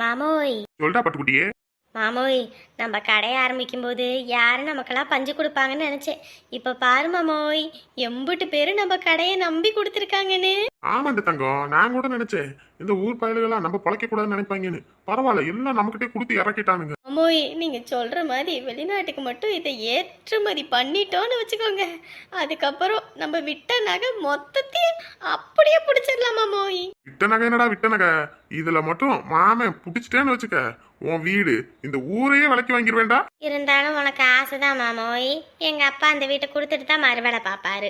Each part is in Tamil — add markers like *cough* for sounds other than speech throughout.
மாமோய். சொல்டா பட்டுக்குட்டியே. மாமோய் நம்ம கடையை ஆரம்பிக்கும் போது யாரும் நமக்கெல்லாம் பஞ்சு கொடுப்பாங்கன்னு நினச்சேன். இப்போ பாரு மாமோய் எம்புட்டு பேர் நம்ம கடையை நம்பி கொடுத்துருக்காங்கன்னு. ஆமாண்ட தங்கம் நான் கூட நினைச்சேன். இந்த ஊர் பயலுகளாம் நம்ம பொழைக்க கூடாதுன்னு நினைப்பாங்கன்னு. பரவாயில்ல எல்லாம் நம்மகிட்டே கொடுத்து இறக்கிட்டானுங்க. மாமோய் நீங்கள் சொல்கிற மாதிரி வெளிநாட்டுக்கு மட்டும் இதை ஏற்றுமதி பண்ணிட்டோன்னு வச்சுக்கோங்க. அதுக்கப்புறம் நம்ம விட்ட நகை மொத்தத்தையும் அப்படியே பிடிச்சிடலாம் மாமோய். விட்ட நகை என்னடா விட்ட நகை இதுல மட்டும் மாமன் புடிச்சிட்டேன்னு வச்சுக்க. உன் வீடு இந்த ஊரையே விலைக்கு வாங்கிடுவேண்டா இருந்தாலும் உனக்கு ஆசைதான் மாமோய் எங்கள் அப்பா அந்த வீட்டை கொடுத்துட்டு தான் மறுவேலை பார்ப்பாரு.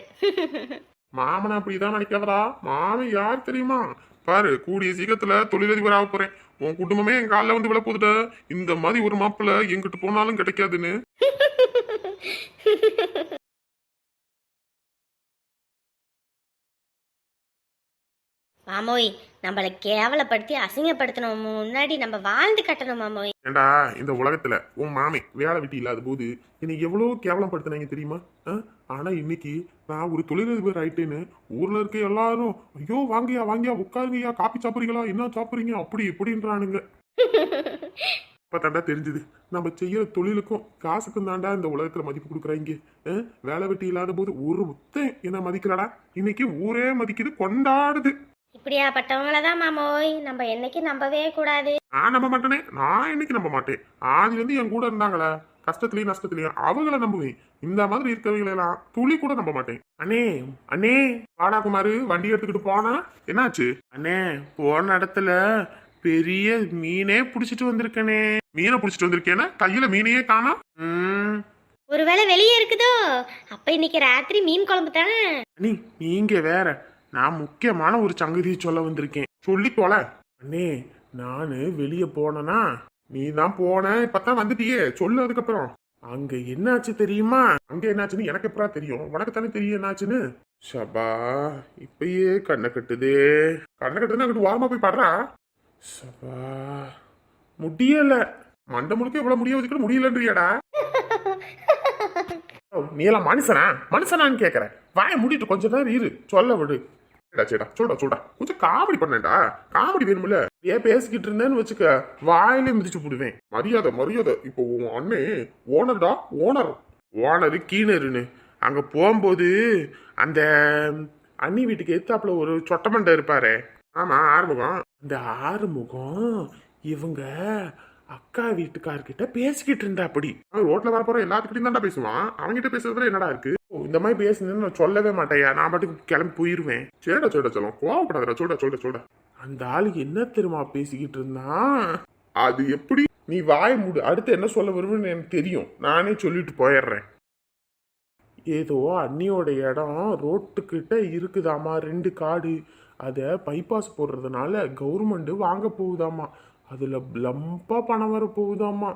மாமன் அப்படிதான் நினைக்காதடா மாமன் யார் தெரியுமா? பாரு கூடிய சீக்கிரத்துல தொழிலதிபர் ஆக போறேன். உன் குடும்பமே என் காலில் வந்து விழ போகுதுடா இந்த மாதிரி ஒரு மாப்பிள்ள எங்கிட்டு போனாலும் கிடைக்காதுன்னு. *laughs* மாமோய் நம்மளை கேவலப்படுத்தி அசிங்கப்படுத்தணும். முன்னாடி நம்ம வாழ்ந்து கட்டணும் மாமோய். ஏண்டா இந்த உலகத்துல உன் மாமி வேலை வெட்டி இல்லாத போது என்னை எவ்வளவு கேவலப்படுத்தினாங்க தெரியுமா? ஆனா இன்னைக்கு நான் ஒரு தொழிலதிபர் ஆயிட்டேன்னு ஊர்ல இருக்க எல்லாரும் ஐயோ வாங்கயா வாங்கயா உட்காருங்கய்யா காப்பி சாப்பிடுறீங்களா? என்ன சாப்பிடுறீங்க? அப்படி இப்படின்றானுங்க. *laughs* இப்ப தாண்டா தெரிஞ்சுது. நம்ம செய்யற தொழிலுக்கும் காசுக்கும் தாண்டா இந்த உலகத்துல மதிப்பு கொடுக்குறாங்க? வேலை வெட்டி இல்லாத போது ஒரு முத்தம் என்ன மதிக்கலடா. இன்னைக்கு ஊரே மதிக்குது கொண்டாடுது. இப்படியாப்பட்டவங்கள தான் மாமோய் நம்ம என்னைக்கு நம்பவே கூடாது. நான் நம்ப மாட்டேனே. நான் இன்னைக்கு நம்ப மாட்டேன். ஆதி வந்து என் கூட இருந்தாங்களே கஷ்டத்துலயும் நஷ்டத்துலயும் அவங்கள நம்புவேன். இந்த மாதிரி இருக்கவங்களை எல்லாம் துளி கூட நம்ப மாட்டேன். அண்ணே அண்ணே வாடா குமாரு வண்டி எடுத்துக்கிட்டு போனா? என்னாச்சு? அண்ணே போன இடத்துல பெரிய மீனே புடிச்சிட்டு வந்திருக்கனே. மீனை புடிச்சிட்டு வந்திருக்கேன்னா கையில மீனையே காணோம் ம். ஒருவேளை வெளியே இருக்குதோ? அப்ப இன்னைக்கு ராத்திரி மீன் குழம்பு தான்? அண்ணி நீங்க வேற. நான் முக்கியமான ஒரு சங்கதியை சொல்ல வந்திருக்கேன். சொல்லி தொலை. அண்ணே நானு வெளியே போனேனா? நீ தான் போன இப்பதான் வந்துட்டியே. சொல்லு அதுக்கப்புறம். அங்க என்னாச்சு தெரியுமா? அங்க என்னாச்சுன்னு எனக்கு எப்படா தெரியும்? உனக்கு தானே தெரியும் என்னாச்சுன்னு? ஷபா இப்பயே கண்ணை கட்டுதே. கண்ணை கட்டுதுன்னு அங்கிட்டு வாரமா போய் பாடுறா. ஷபா முடியல மண்டை முழுக்க இவ்வளவு முடிய வச்சுக்கிட்டு முடியலன்றியாடா. *laughs* நீ எல்லாம் மனுஷனா? மனுஷனான்னு கேக்குறேன் வாய மூடிட்டு கொஞ்ச நேரம் இரு. சொல்ல விடு. சரிடா சொல்டா சொல்டா கொஞ்சம் காமெடி பண்ணேன்டா. காமெடி வேணும்ல? ஏன் பேசிக்கிட்டு இருந்தேன்னு வச்சுக்க வாயிலே மிதிச்சு போடுவேன். மரியாதை மரியாதை. இப்போ உன் அண்ணே ஓனர்டா ஓனர். ஓனரு கீனருன்னு. அங்க போகும்போது அந்த அண்ணி வீட்டுக்கு எத்தாப்புல ஒரு சொட்டமண்டை இருப்பாரு. ஆமா ஆறுமுகம். இந்த ஆறுமுகம் இவங்க அக்கா வீட்டுக்கார்கிட்ட பேசிக்கிட்டு இருந்தா அப்படி ரோட்ல வர போற எல்லாத்துக்கிட்டையும் தான்டா பேசுவான். அவன்கிட்ட பேசுறதுல என்னடா இருக்கு? இந்த மாதிரி பேசுனதுன்னு நான் சொல்லவே மாட்டேயா. நான் பாட்டுக்கு கிளம்பி போயிருவேன். சரிடா சொல்லிட சொல்லும். கோவப்படாதடா சொல்ல சொல்ல சொல்ல அந்த ஆளு என்ன தெரியுமா பேசிக்கிட்டு இருந்தான்? அது எப்படி? நீ வாய மூடு. அடுத்து என்ன சொல்ல வருவேன்னு எனக்கு தெரியும். நானே சொல்லிட்டு போயிடுறேன். ஏதோ அண்ணியோட இடம் ரோட்டுக்கிட்ட இருக்குதாமா? ரெண்டு காடு. அதை பைபாஸ் போடுறதுனால கவர்மெண்ட் வாங்க போகுதாமா? அதில் லம்பா பணம் வர போகுதாமா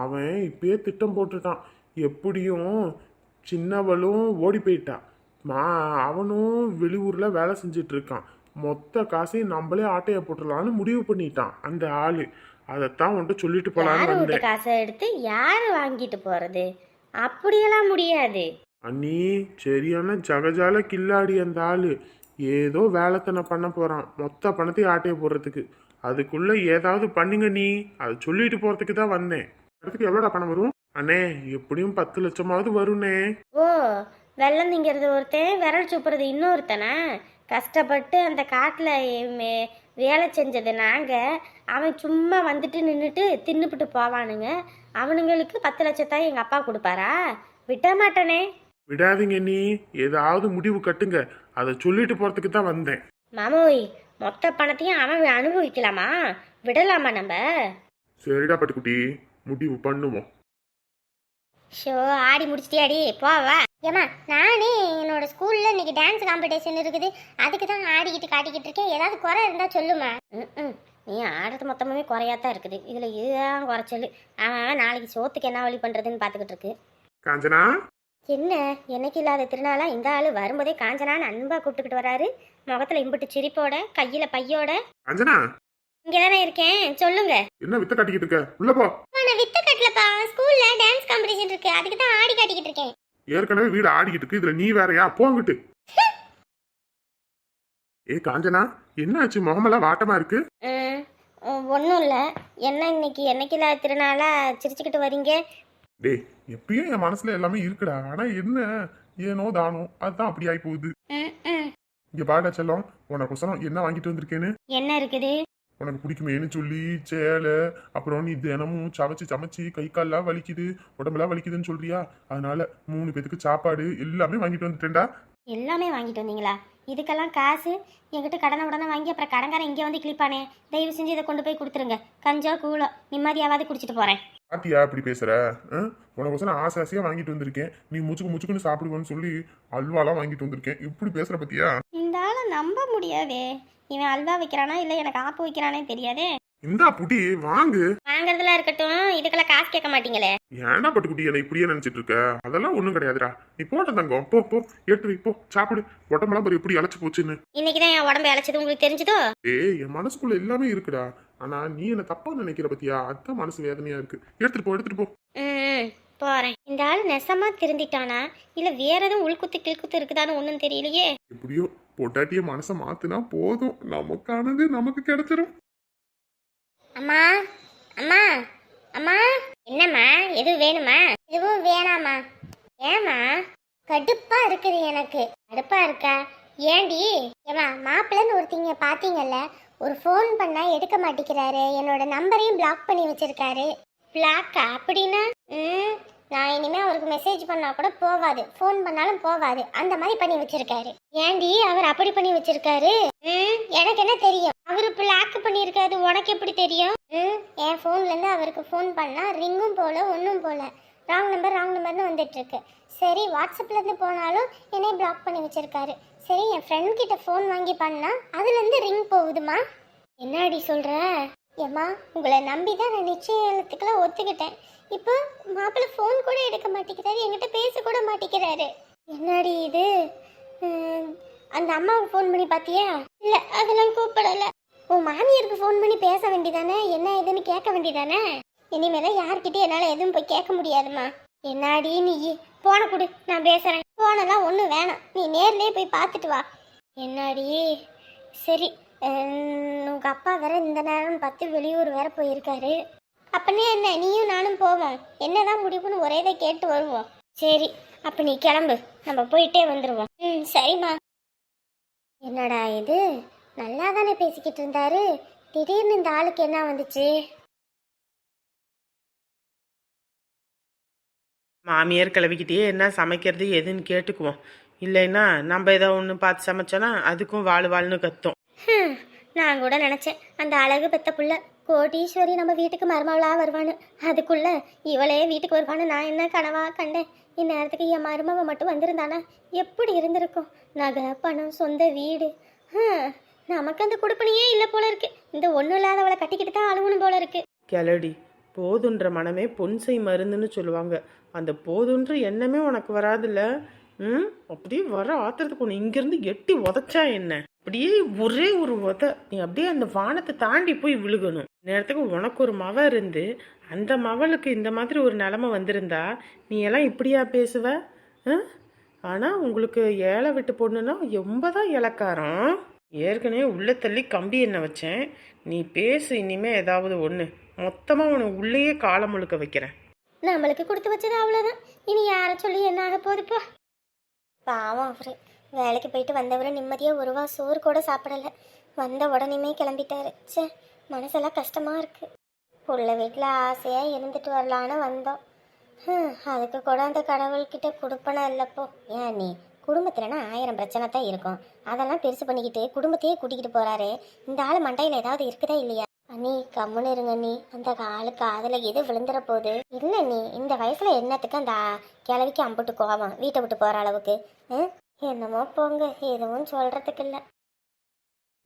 அவன் இப்பயே திட்டம் போட்டுட்டான். எப்படியும் சின்னவளும் ஓடி போயிட்டான் மா அவனும் வெளியூரில் வேலை செஞ்சுட்டு இருக்கான் மொத்த காசையும் நம்மளே ஆட்டைய போட்டுடலான்னு முடிவு பண்ணிட்டான் அந்த ஆளு. அதைத்தான் உன்ட்டு சொல்லிட்டு போலான்னு வீட்டு வந்தேன். காசை எடுத்து யார் வாங்கிட்டு போறது? அப்படியெல்லாம் முடியாது. அண்ணி சரியான ஜகஜால கில்லாடி அந்த ஆளு. ஏதோ வேலைத்தனை பண்ண போறான். மொத்த பணத்தையும் ஆட்டைய போடுறதுக்கு. அதுக்குள்ள ஏதாவது பண்ணுங்க நீ. அதை சொல்லிட்டு போறதுக்கு தான் வந்தேன். இடத்துக்கு எவ்வளோடா பணம் வரும்? அண்ணே எப்படியும் பத்து லட்சமாவது வரும்னே ஓ வெள்ளம் திங்கிறது ஒருத்தன் விரல் சூப்புறது இன்னொருத்தனா? கஷ்டப்பட்டு அந்த காட்டில் வேலை செஞ்சது நாங்கள் அவன் சும்மா வந்துட்டு நின்றுட்டு தின்னுபிட்டு போவானுங்க. அவனுங்களுக்கு பத்து லட்சத்தான் எங்கள் அப்பா கொடுப்பாரா? விட மாட்டேனே. விடாதீங்க நீ. ஏதாவது முடிவு கட்டுங்க. அதை சொல்லிட்டு போறதுக்கு தான் வந்தேன். மாமோய் மொத்த பணத்தையும் அவன் அனுபவிக்கலாமா? விடலாமா நம்ம? சரிடா பட்டுக்குட்டி முடிவு பண்ணுவோம். ஷோ ஆடி முடிச்சிட்டியாடி போவா ஏமா நானே என்னோட ஸ்கூல்ல இன்னைக்கு டான்ஸ் காம்படிஷன் இருக்குது. அதுக்கு தான் ஆடிக்கிட்டு காட்டிக்கிட்டு இருக்கேன். ஏதாவது குறை இருந்தா சொல்லுமா. ம் நீ ஆடுறது மொத்தமாவே குறையாத்தான் இருக்குது. இதுல இதுதான் குறைச்சல் அவன் அவன் நாளைக்கு சோத்துக்கு என்ன வழி பண்றதுன்னு பார்த்துக்கிட்டு இருக்கு. காஞ்சனா? என்ன? என்னைக்கு இல்லாத திருநாளா? இந்த ஆளு வரும்போதே காஞ்சனான்னு அன்பா கூப்பிட்டுக்கிட்டு வராரு. முகத்துல இம்புட்டு சிரிப்போட கையில பையோட. காஞ்சனா? இங்க தானே இருக்கேன். சொல்லுங்க. என்ன வித்த காட்டிக்கிட்டு இருக்க? உள்ள போ. நான் வித்த கட்டலப்பா. ஸ்கூல்ல டான்ஸ் காம்படிஷன் இருக்கு. அதுக்கு தான் ஆடி காட்டிக்கிட்டு இருக்கேன். ஏற்கனவே வீடு ஆடிக்கிட்டு இருக்கு. இதுல நீ வேறயா? போங்கிட்டு *laughs* ஏ காஞ்சனா என்னாச்சு? முகமெல்லாம் வாட்டமா இருக்கு? ஒன்றும் இல்லை. என்ன இன்னைக்கு? என்னைக்கில திருநாளா? சிரிச்சுக்கிட்டு வரீங்க. டேய் எப்பயும் என் மனசுல எல்லாமே இருக்குடா. ஆனா என்ன? ஏனோ தானோ அதுதான் அப்படி ஆகி போகுது. இங்க பாடா செல்லம் உனக்கு என்ன வாங்கிட்டு வந்திருக்கேன்னு? என்ன இருக்குது? உனக்கு பிடிக்குமேன்னு சொல்லி சேலை அப்புறம் நீ தினமும் சமைச்சு சமைச்சு கை கால்லாம் வலிக்குது உடம்பெல்லாம் வலிக்குதுன்னு சொல்றியா? அதனால மூணு பேத்துக்கு சாப்பாடு எல்லாமே வாங்கிட்டு வந்துட்டேன்டா. எல்லாமே வாங்கிட்டு வந்தீங்களா? இதுக்கெல்லாம் காசு என்கிட்ட கடனை உடனே வாங்கி அப்புறம் கடன்காரன் இங்கே வந்து கிளிப்பானே தயவு செஞ்சு இதை கொண்டு போய் கொடுத்துருங்க. கஞ்சோ கூழோ நிம்மதியாவது குடிச்சிட்டு போகிறேன் பாத்தியா இப்படி பேசுற? உனக்கு ஆசை ஆசையா வாங்கிட்டு வந்திருக்கேன். நீ முச்சுக்கு முச்சுக்குன்னு சாப்பிடுவேன்னு சொல்லி அல்வாலாம் வாங்கிட்டு வந்திருக்கேன். இப்படி பேசுற பத்தியா? இந்த ஆளை நம்ப முடியாதே. இவன் அல்வா வைக்கிறானா இல்லை எனக்கு ஆப்பு வைக்கிறானே தெரியாதே. இந்தா புட்டி வாங்கு. வாங்குறதுலாம் இருக்கட்டும் இதுக்கெல்லாம் காசு கேட்க மாட்டீங்களே. ஏன்டா பட்டுக்குட்டி என்ன இப்படியே நினைச்சிட்டு இருக்க? அதெல்லாம் ஒண்ணும் கிடையாதுடா. நீ போட்ட தங்கம். போ போ எடுத்து போ சாப்பிடு. உடம்பெல்லாம் பாரு எப்படி அழைச்சு போச்சுன்னு. இன்னைக்கு தான் என் உடம்பு இழைச்சது உங்களுக்கு தெரிஞ்சதோ? ஏய் என் மனசுக்குள்ள எல்லாமே இருக்குடா. ஆனா நீ என்ன தப்பா நினைக்கிற பத்தியா? அதுதான் மனசு வேதனையா இருக்கு. எடுத்துட்டு போ எடுத்துட்டு போ. ம் போகிறேன் இந்த ஆள் நெசமா திருந்திட்டானா? இல்லை வேற எதுவும் உள்குத்து கிழ்குத்து இருக்குதான்னு ஒன்றும் தெரியலையே? எப்படியோ பொட்டாட்டிய மனசை மாத்துனா போதும். நமக்கானது நமக்கு கிடைச்சிரும். அம்மா அம்மா அம்மா. என்னம்மா எதுவும் வேணுமா? எதுவும் வேணாமா ஏம்மா கடுப்பா இருக்குது எனக்கு. கடுப்பா இருக்கா? ஏண்டி? ஏமா மாப்பிள்ளைன்னு ஒருத்தங்க பாத்தீங்கல்ல ஒரு ஃபோன் பண்ணா எடுக்க மாட்டேங்கிறாரு. என்னோட நம்பரையும் பிளாக் பண்ணி வச்சிருக்காரு. பிளாக்கா அப்படின்னா? ம் நான் இனிமே மெசேஜ் பண்ணா கூட போவாது. ஃபோன் பண்ணாலும் போவாது. அந்த மாதிரி பண்ணி வச்சிருக்காரு. ஏண்டி அவர் அப்படி பண்ணி வச்சிருக்காரு? ம் எனக்கு என்ன தெரியும்? அவரு பிளாக் பண்ணியிருக்காரு. உனக்கு எப்படி தெரியும்? ம் என் ஃபோன்ல இருந்து அவருக்கு ஃபோன் பண்ணா ரிங்கும் போல ஒன்றும் போல. ராங் நம்பர் ராங் நம்பர்னு வந்துட்டு இருக்கு. சரி வாட்ஸ்அப்ல இருந்து போனாலும் என்னை பிளாக் பண்ணி வச்சிருக்காரு. சரி என் ஃப்ரெண்ட் கிட்ட ஃபோன் வாங்கி பண்ணா அதுல இருந்து ரிங் போகுதுமா? என்னடி சொல்ற? ஏம்மா உங்களை நம்பி தான் நான் நிச்சயத்துக்கெல்லாம் ஒத்துக்கிட்டேன். இப்போ மாப்பிள்ளை ஃபோன் கூட எடுக்க மாட்டேங்கிறாரு என்கிட்ட பேச கூட மாட்டேங்கிறாரு. என்னடி இது? அந்த அம்மாவுக்கு ஃபோன் பண்ணி பார்த்தியா இல்லை அதெல்லாம் கூப்பிடலை. உன் மாமியாருக்கு ஃபோன் பண்ணி பேச வேண்டியதானே என்ன ஏதுன்னு கேட்க வேண்டியதானே இனிமேல யார்கிட்டயும் என்னால் எதுவும் போய் கேட்க முடியாதும்மா. என்னாடி நீ? போன கொடு நான் பேசுகிறேன் போனெல்லாம் ஒன்றும் வேணாம். நீ நேர்லேயே போய் பார்த்துட்டு வா. என்னாடி? சரி உங்கள் அப்பா வேற இந்த நேரம் பார்த்து வெளியூர் வேற போயிருக்காரு. அப்பனே என்ன? நீயும் நானும் போவோம். என்னதான் முடிவுன்னு ஒரே இதை கேட்டு வருவோம். சரி அப்ப நீ கிளம்பு. நம்ம போயிட்டே வந்துடுவோம் ம் சரிம்மா. என்னடா இது? நல்லா தானே பேசிக்கிட்டு இருந்தாரு. திடீர்னு இந்த ஆளுக்கு என்ன வந்துச்சு? மாமியார் கிளவிக்கிட்டே என்ன சமைக்கிறது எதுன்னு கேட்டுக்குவோம். இல்லைன்னா நம்ம ஏதோ ஒன்று பார்த்து சமைச்சோன்னா அதுக்கும் வாழ் வாழ்னு கத்தும். நான் கூட நினச்சேன் அந்த அழகு பெத்த புள்ள கோட்டீஸ்வரி நம்ம வீட்டுக்கு மருமவளாக வருவான்னு. அதுக்குள்ள இவளே வீட்டுக்கு வருவான்னு நான் என்ன கனவா கண்டேன்? இந்நேரத்துக்கு என் மருமவ மட்டும் வந்திருந்தானா? எப்படி இருந்திருக்கும்? நகை பணம் சொந்த வீடு. நமக்கு அந்த கொடுப்பனையே இல்லை போல இருக்கு. இந்த ஒன்றும் இல்லாதவளை கட்டிக்கிட்டு தான் அழுகணும் போல இருக்கு. கிளடி போதுன்ற மனமே பொன்சை மருந்துன்னு சொல்லுவாங்க. அந்த போதுன்ற எண்ணமே உனக்கு வராதுல்ல? ம் அப்படியே வர ஆத்திரத்துக்கு ஒன்று இங்கேருந்து எட்டி உதச்சா என்ன? அப்படியே ஒரே ஒரு உத நீ அப்படியே அந்த வானத்தை தாண்டி போய் விழுகணும். நேரத்துக்கு உனக்கு ஒரு மவ இருந்து அந்த மவளுக்கு இந்த மாதிரி ஒரு நிலமை வந்திருந்தா நீ எல்லாம் இப்படியா பேசுவ? ஆனால் உங்களுக்கு ஏழை விட்டு பொண்ணுன்னா ரொம்ப தான் இலக்காரம்? ஏற்கனவே உள்ள தள்ளி கம்பி என்ன வச்சேன். நீ பேசு இனிமே ஏதாவது ஒன்று மொத்தமாக உன்னை உள்ளேயே காலம் முழுக்க வைக்கிறேன். நம்மளுக்கு கொடுத்து வச்சது அவ்வளோதான் இனி யாரை சொல்லி என்ன ஆக போகுது போ. பாவம் அவரு. வேலைக்கு போயிட்டு வந்தவரு நிம்மதியாக ஒருவா சோறு கூட சாப்பிடல. வந்த உடனேமே கிளம்பிட்டாரு. ச்சே மனசெல்லாம் கஷ்டமாக இருக்குது புள்ள வீட்டில் ஆசையாக இருந்துட்டு வரலான்னு வந்தோம். அதுக்கு கூட அந்த கடவுள்கிட்ட கொடுப்பனா இல்லைப்போ. ஏன் நீ குடும்பத்துலனா ஆயிரம் பிரச்சனை தான் இருக்கும். அதெல்லாம் பெருசு பண்ணிக்கிட்டு குடும்பத்தையே கூட்டிக்கிட்டு போகிறாரு இந்த ஆள் மண்டையில் ஏதாவது இருக்குதா இல்லையா? அண்ணி கம்முன்னு இருங்க நீ அந்த ஆளு அதில் எது விழுந்துற போகுது இல்லை நீ இந்த வயசில் என்னத்துக்கு அந்த கிழவிக்கு அம்புட்டு கோவம்? வீட்டை விட்டு போகிற அளவுக்கு. ம்? என்னமோ போங்க எதுவும் சொல்றதுக்கு இல்ல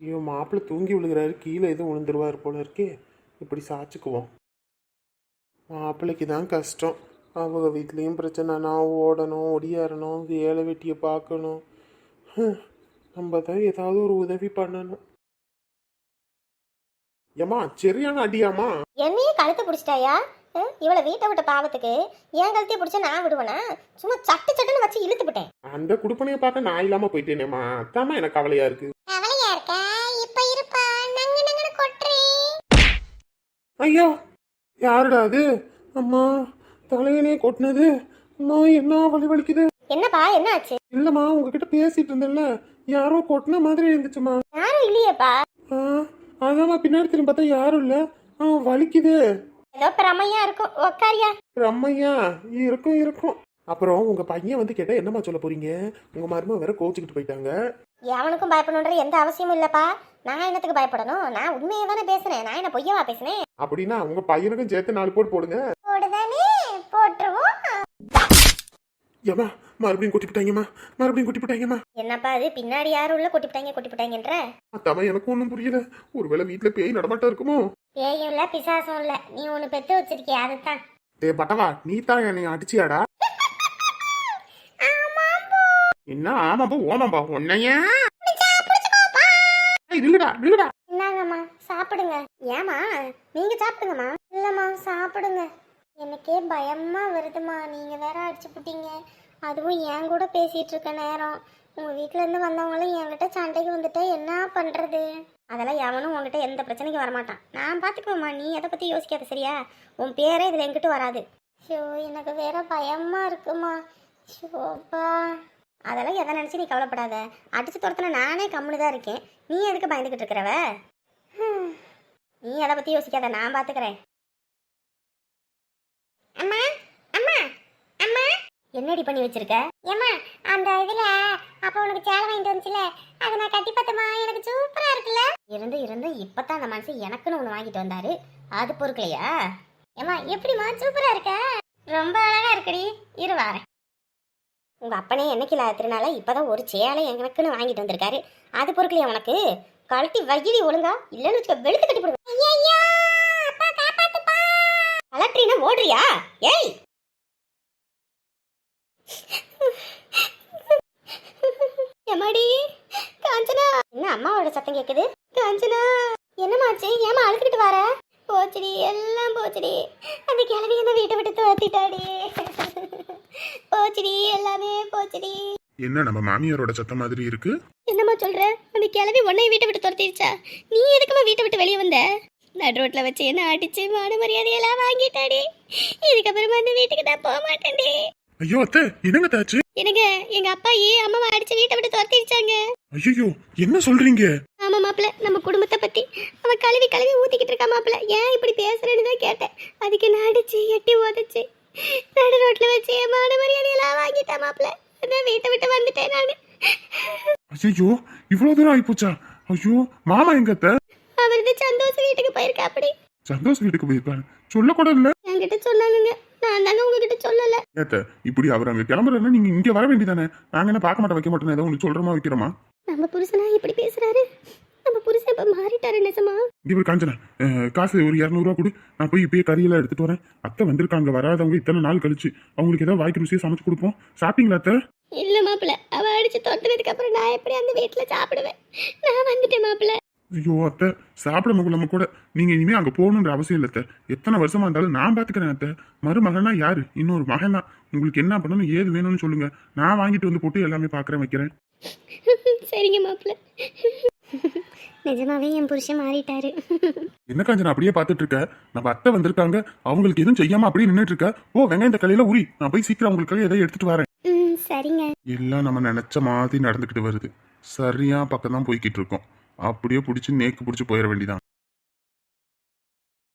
ஐயோ மாப்பிள்ளை தூங்கி விழுகிறாரு கீழே எதுவும் விழுந்துருவார் போல இருக்கே. இப்படி சாச்சுக்குவோம். மாப்பிள்ளைக்கு தான் கஷ்டம். அவங்க வீட்லேயும் பிரச்சனை நான் ஓடணும் ஒடியாரணும் வேலை வெட்டியை பார்க்கணும். நம்ம தான் ஏதாவது ஒரு உதவி பண்ணணும். ஏம்மா சரியான அடியாம்மா. என்னையே கழுத்தை பிடிச்சிட்டாயா? இவளை வீட்டை விட்ட பாவத்துக்கு என் கழுத்தையை பிடிச்சா நான் விடுவேனா? சும்மா சட்டு சட்டுன்னு வச்சு இழுத்துப்பிட்டேன் அந்த குடுப்பனையை பார்க்க நான் இல்லாம போயிட்டேனேம்மா. அதாம்மா எனக்கு கவலையா இருக்கு. கவலையா இருக்க? இப்ப இருப்பா. நங்கு நங்குன்னு கொட்டுறேன் ஐயோ யாருடா அது? அம்மா தலையிலே கொட்டினது. அம்மா என்ன வலி வலிக்குது? என்னப்பா என்ன ஆச்சு இல்லம்மா உங்ககிட்ட பேசிட்டு இருந்தேன்ல. யாரோ கொட்டின மாதிரி இருந்துச்சுமா யாரும் இல்லையேப்பா. ஆ அதாம்மா பின்னாடி திரும்பி பார்த்தா யாரும் இல்ல. ஆ வலிக்குது. ஏதோ பிரமையா இருக்கும். உக்காரியா? ரம்மையா இருக்கும் இருக்கும். அப்புறம் உங்க பையன் வந்து கேட்டா என்னம்மா சொல்ல போறீங்க? உங்க மருமக வேற கோச்சுக்கிட்டு போயிட்டாங்க. எவனுக்கும் பயப்படணுன்ற எந்த அவசியமும் இல்லப்பா. நான் என்னத்துக்கு பயப்படணும்? நான் உண்மையை தானே பேசுனேன் நான் என்ன பொய்யவா பேசுனேன்? அப்படின்னா உங்க பையனுக்கும் சேர்த்து நாலு போட்டு போடுங்க. போடுதானே? ஏமா மறுபடியும் கொட்டி விட்டாங்கம்மா மறுபடியும் கொட்டி விட்டாங்கம்மா என்னப்பா அது? பின்னாடி யாரும் உள்ள கொட்டிவிட்டாங்க கொட்டிவிட்டாங்கன்ற அத்தாம எனக்கு ஒன்றும் புரியல. ஒருவேளை வீட்டுல பேய் நடமாட்டம் இருக்குமோ? பேயும் இல்ல பிசாசும் இல்ல. நீ ஒண்ணு பெத்து வச்சிருக்கிய அதுதான். டே பட்டவா நீ தான் என்னை அடிச்சியாடா? என்ன ஆமாப்பா ஓமாப்பா உன்னையா? ஏய், நில்லுடா நில்லுடா. இந்தாங்கம்மா சாப்பிடுங்க. ஏமா நீங்க சாப்பிடுங்கம்மா. இல்லம்மா சாப்பிடுங்க. எனக்கே பயமா வருதுமா நீங்க வேற அடிச்சு புட்டீங்க. அதுவும் என் கூட பேசிட்டு இருக்க நேரம். உங்க வீட்ல இருந்து வந்தவங்களும் என்கிட்ட சண்டைக்கு வந்துட்டா என்ன பண்றது? அதெல்லாம் எவனும் உங்ககிட்ட எந்த பிரச்சனைக்கும் வரமாட்டான். நான் பாத்துக்குவேம்மா. நீ எதை பத்தி யோசிக்காத சரியா? உன் பேரே இதுல என்கிட்ட வராது. ஷோ எனக்கு வேற பயமா இருக்குமா? ஷோப்பா அதெல்லாம் எதை நினைச்சு நீ கவலைப்படாத. அடிச்சு துரத்துன நானே கம்முனு தான் இருக்கேன். நீ எதுக்கு பயந்துகிட்டு இருக்கிறவ? நீ அதை பத்தி யோசிக்காத. நான் பாத்துக்கிறேன். அம்மா அம்மா அம்மா. என்னடி பண்ணி வச்சிருக்க? ஏம்மா அந்த இதுல அப்ப உனக்கு சேலை வாங்கிட்டு வந்துச்சுல அதை நான் கட்டி பார்த்தமா? எனக்கு சூப்பரா இருக்குல்ல. இருந்து இருந்து இப்பதான் அந்த மனுஷன் எனக்குன்னு ஒண்ணு வாங்கிட்டு வந்தாரு. அது பொறுக்கலையா? ஏம்மா எப்படிம்மா? சூப்பரா இருக்க? ரொம்ப அழகா இருக்குடி. இரு வாரேன். உங்க அப்பனே என்னைக்கு இல்லாத திருநாள இப்பதான் ஒரு சேலை எனக்குன்னு வாங்கிட்டு வந்திருக்காரு. அது பொறுக்கலையா உனக்கு? கழட்டி வையிடி ஒழுங்கா இல்லன்னு வச்சுக்க வெளுத்து கட்டி கலட்ரினா ஓடுறியா? ஏய்! எம்மாடி? காஞ்சனா? என்ன அம்மாவோட சத்தம் கேக்குது? காஞ்சனா என்னமாச்சு ஏமா அழுதுகிட்டு வர? போச்சுடி எல்லாம் போச்சுடி. அந்த கிழவி என்ன வீட்டை விட்டு துரத்திட்டாடி. போச்சுடி எல்லாமே போச்சுடி. என்ன நம்ம மாமியாரோட சத்தம் மாதிரி இருக்கு? என்னம்மா சொல்ற? அந்த கிளவி உன்னை வீட்டை விட்டு துரத்திடுச்சா நீ எதுக்குமா வீட்டை விட்டு வெளியே வந்த? நடு ரோட்ல வச்சு என்ன அடிச்சு மான மரியாதையெல்லாம் வாங்கிட்டாடி? இதுக்கப்புறமா அந்த வீட்டுக்கு நான் போக மாட்டேன்டி. ஐயோ அத்தை என்னங்க தாச்சு எனக்கு எங்க அப்பா ஏன் அம்மாவை அடிச்சு வீட்டை விட்டு துரத்திடுச்சாங்க ஐயோ என்ன சொல்றீங்க? ஆமா மாப்பிள்ள நம்ம குடும்பத்தை பத்தி அவ கழுவி கழுவி ஊத்திக்கிட்டு இருக்கா மாப்பிள்ள. ஏன் இப்படி பேசுறேன்னு தான் கேட்டேன். அதுக்கு நான் அடிச்சு எட்டி உதச்சு? நடு ரோட்ல வச்சு என் மான மரியாதையெல்லாம் வாங்கிட்டா மாப்பிள்ள? அதான் வீட்டை விட்டு வந்துட்டேன் நான். ஐயோ இவ்வளவு தூரம் ஆயிப்போச்சா? ஐயோ மாமா எங்க அத்தை? அவரது சந்தோஷ் வீட்டுக்கு போயிருக்கா அப்படி சந்தோஷ் வீட்டுக்கு போயிருக்காரு? சொல்லக்கூட இல்ல என்கிட்ட சொன்னாங்க நான் தாங்க உங்ககிட்ட சொல்லல. ஏத்த இப்படி அவர் அங்க கிளம்புறதுன்னா நீங்க இங்க வர வேண்டியதானே? நாங்க என்ன பார்க்க மாட்டோம் வைக்க மாட்டோம் ஏதோ ஒன்று சொல்றோமா வைக்கிறோமா? நம்ம புருஷனா இப்படி பேசுறாரு? நம்ம புருஷன் இப்ப மாறிட்டாரு நிஜமா? இவர் காஞ்சனா. காசு ஒரு இரநூறுவா கொடு. நான் போய் இப்பயே கறியெல்லாம் எடுத்துட்டு வரேன். அத்தை வந்திருக்காங்க வராதவங்க இத்தனை நாள் கழிச்சு. அவங்களுக்கு ஏதாவது வாய்க்கு ருசியை சமைச்சு கொடுப்போம். சாப்பிட்டீங்களா அத்தை? இல்ல மாப்பிள்ள. அவ அடிச்சு தொட்டுனதுக்கு அப்புறம் நான் எப்படி அந்த வீட்டுல சாப்பிடுவேன்? நான் வந்துட்டேன் மாப்பிள்ள. ஐயோ அத்தை. சாப்பிட நம்ம கூட நீங்க இனிமே அங்க போகணுன்ற அவசியம் இல்லை அத்தை. எத்தனை வருஷமா இருந்தாலும் நான் பாத்துக்கிறேன் அத்தை. மருமகனா யாரு? இன்னொரு மகன் தான் உங்களுக்கு என்ன பண்ணணும் ஏது வேணும்னு சொல்லுங்க. நான் வாங்கிட்டு வந்து போட்டு எல்லாமே பாக்குறேன் வைக்கிறேன். *laughs* சரிங்க மாப்பிள்ள. *laughs* நிஜமாவே என் புருஷன் மாறிட்டாரு. *laughs* என்ன காஞ்சனா அப்படியே பார்த்துட்டு இருக்க நம்ம அத்தை வந்திருக்காங்க. அவங்களுக்கு எதுவும் செய்யாம அப்படியே நின்னுட்டு இருக்க ஓ இந்த கலையில உரி நான் போய் சீக்கிரம் அவங்களுக்காக எதை எடுத்துட்டு வரேன். சரிங்க. எல்லாம் நம்ம நினைச்ச மாதிரி நடந்துக்கிட்டு வருது. சரியா பக்கம் தான் போய்கிட்டு இருக்கோம். அப்படியே பிடிச்சி நேக்கு பிடிச்சி போயிட வேண்டியதான்